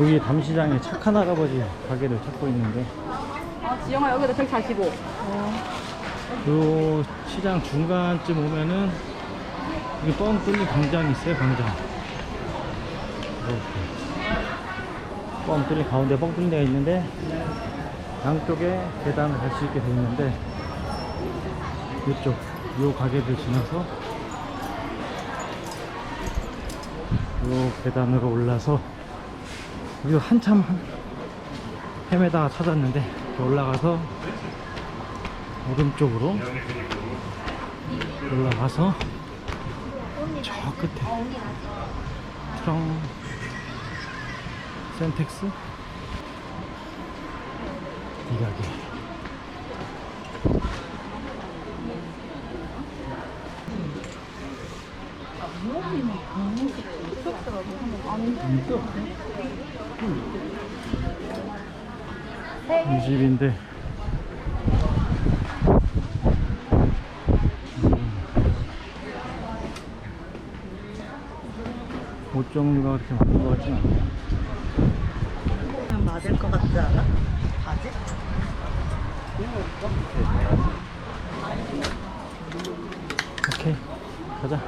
여기 담시장에 착한 할아버지 가게를 찾고 있는데 아, 지영아 여기다 저기 자시고. 요 시장 중간쯤 오면은 여기 뻥 뚫린 광장이 있어요 광장 이렇게 뻥 뚫린 가운데 뻥 뚫린 데가 있는데 양쪽에 계단을 갈 수 있게 돼 있는데 이쪽 요 가게를 지나서 요 계단으로 올라서 여기 한참 헤매다가 찾았는데 올라가서 오른쪽으로 올라가서 저 끝에 트렁 센텍스 이 가게 이 집인데 옷 종류가 그렇게 많은 것 같진 않아요. 맞을 것 같지 않아? 바지? 오케이, 가자.